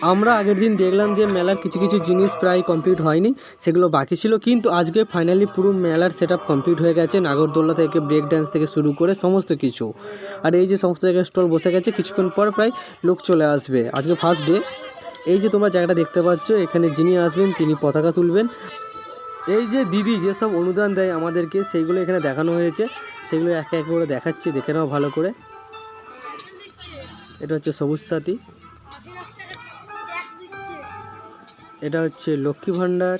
আমরা আগের দিন দেখলাম যে মেলার কিছু কিছু জিনিস প্রায় কমপ্লিট হয়নি, সেগুলো বাকি ছিল। কিন্তু আজকে ফাইনালি পুরো মেলার সেট কমপ্লিট হয়ে গেছে নাগরদোল্লা থেকে ব্রেক ড্যান্স থেকে শুরু করে সমস্ত কিছু। আর এই যে সমস্ত জায়গায় স্টল বসে গেছে, কিছুক্ষণ পর প্রায় লোক চলে আসবে। আজকে ফার্স্ট ডে এই যে তোমরা জায়গাটা দেখতে পাচ্ছ, এখানে যিনি আসবেন, তিনি পতাকা তুলবেন। এই যে দিদি যেসব অনুদান দেয় আমাদেরকে, সেইগুলো এখানে দেখানো হয়েছে। সেগুলো একে এক করে দেখাচ্ছি, দেখে নাও ভালো করে। এটা হচ্ছে সবুজ সাথী। এটা হচ্ছে লক্ষ্মী ভাণ্ডার।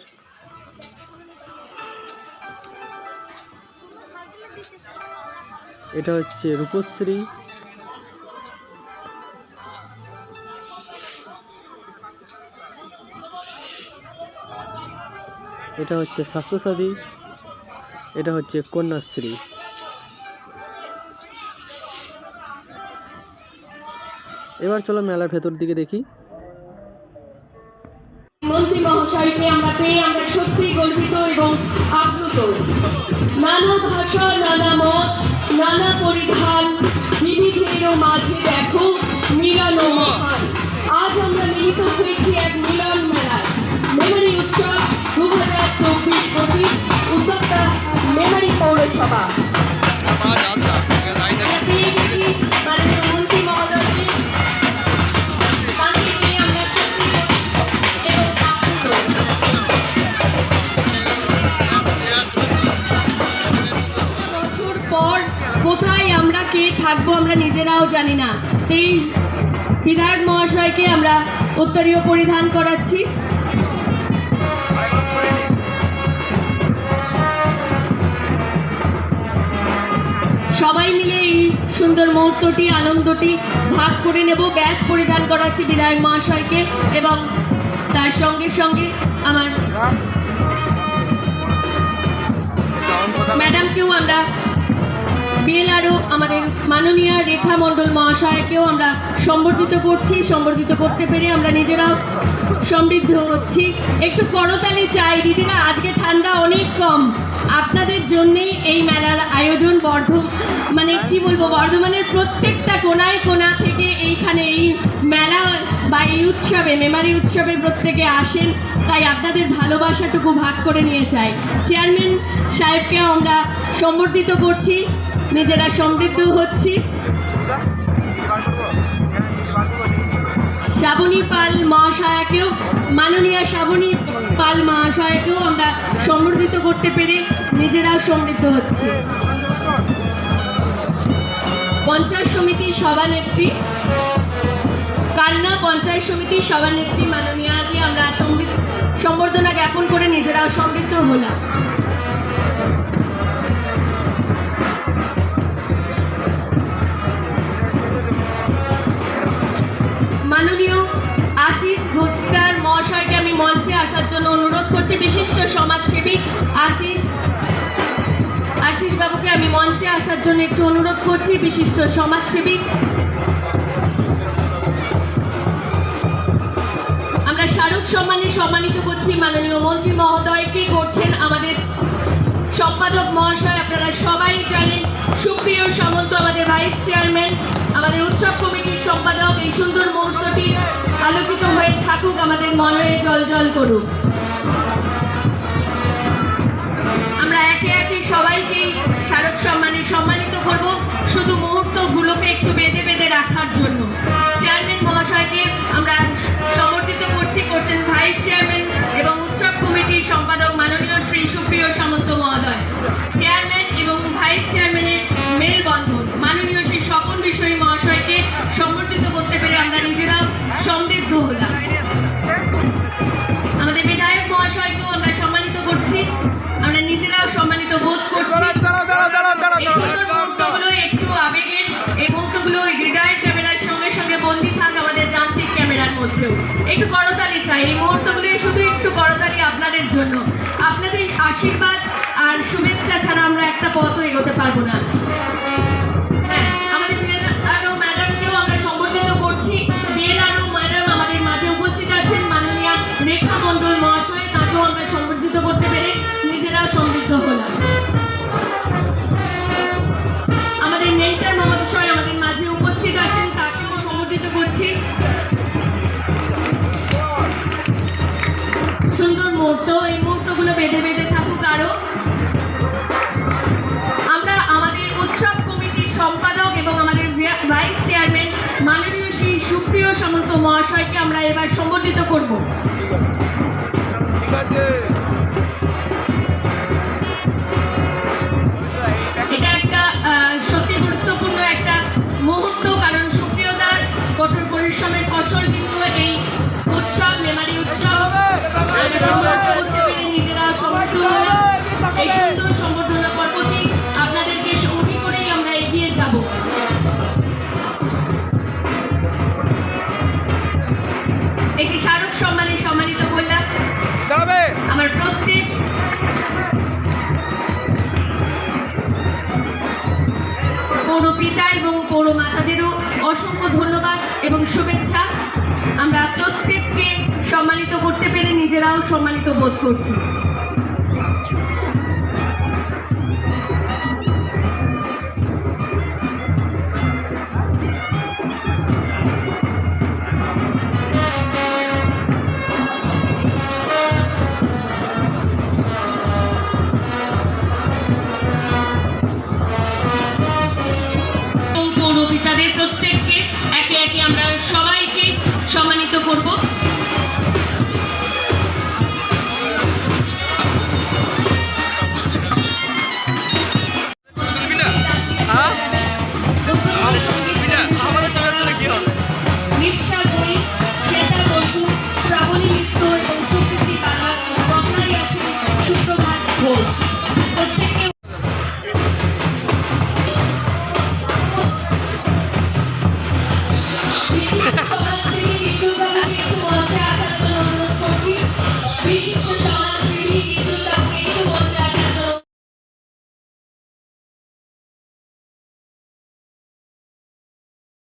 এটা হচ্ছে রূপশ্রী। এটা হচ্ছে স্বাস্থ্যসাথী। এটা হচ্ছে কন্যাশ্রী। এবার চলো মেলার ভেতর দিকে দেখি। মন্ত্রী মহাশয়কে আমরা পেয়ে আমরা সত্যি গর্বিত এবং আপ্লুত। কে থাকব আমরা নিজেরাও জানি না। এই বিধায়ক মহাশয়কে আমরা উত্তরীয় পরিধান করাচ্ছি। সবাই মিলে এই সুন্দর মুহূর্তটি আনন্দটি ভাগ করে নেব ব্যাচ পরিধান করাচ্ছি বিধায়ক মহাশয়কে এবং তার সঙ্গে সঙ্গে আমার ম্যাডামকেও আমরা বিএলআরও আমাদের মাননীয় রেখা মণ্ডল মহাশয়কেও আমরা সম্বর্ধিত করছি, সম্বর্ধিত করতে পেরে আমরা নিজেরাও সমৃদ্ধ হচ্ছি। একটু করতালি চাই, দিদিরা, আজকে ঠান্ডা অনেক কম। আপনাদের জন্যেই এই মেলার আয়োজন বর্ধ মানে কি বলব, বর্ধমানের প্রত্যেকটা কোনায় কোনা থেকে এইখানে এই মেলা বা এই উৎসবে, মেমারি উৎসবে প্রত্যেকে আসেন। তাই আপনাদের ভালোবাসাটুকু ভাগ করে নিয়ে চাই। চেয়ারম্যান সাহেবকে আমরা সম্বর্ধিত করছি। নিজেরা সমৃদ্ধ হচ্ছি। শ্রাবণী পাল মহাশয়াকেও, মাননীয় শ্রাবণী পাল মহাশয়াকেও আমরা সম্বর্ধিত করতে পেরে নিজেরাও সমৃদ্ধ হচ্ছি। পঞ্চায়েত সমিতির সভানেত্রী, কালনা পঞ্চায়েত সমিতির সভানেত্রী মাননীয়াকে আমরা সম্বর্ধনা জ্ঞাপন করে নিজেরাও সমৃদ্ধ হলাম। আসার জন্য অনুরোধ করছি বিশিষ্ট সমাজসেবী আশিস আশিস বাবুকে আমি মঞ্চে আসার জন্য একটু অনুরোধ করছি, বিশিষ্ট সমাজসেবী। আমরা শাহরুখ সম্মানে সম্মানিত করছি মাননীয় মন্ত্রী মহোদয়কে করছেন আমাদের থাকুক আমাদের মনের জল জল করুক। আমরা একে একে সবাইকেই সম্মানের সম্মানে মধ্যেও একটু করতালি চাই, এই মুহূর্তগুলি শুধু একটু করতালি আপনাদের জন্য। আপনাদের আশীর্বাদ আর শুভেচ্ছা ছাড়া আমরা একটা পথও এগোতে পারব না। মাননীয় সেই সুপ্রিয় সামন্ত মহাশয়কে আমরা এবার সম্বর্ধিত করব। ঠিক আছে। গুরু মাতাদেরও অসংখ্য ধন্যবাদ এবং শুভেচ্ছা। আমরা প্রত্যেককে সম্মানিত করতে পেরে নিজেরাও সম্মানিত বোধ করছি।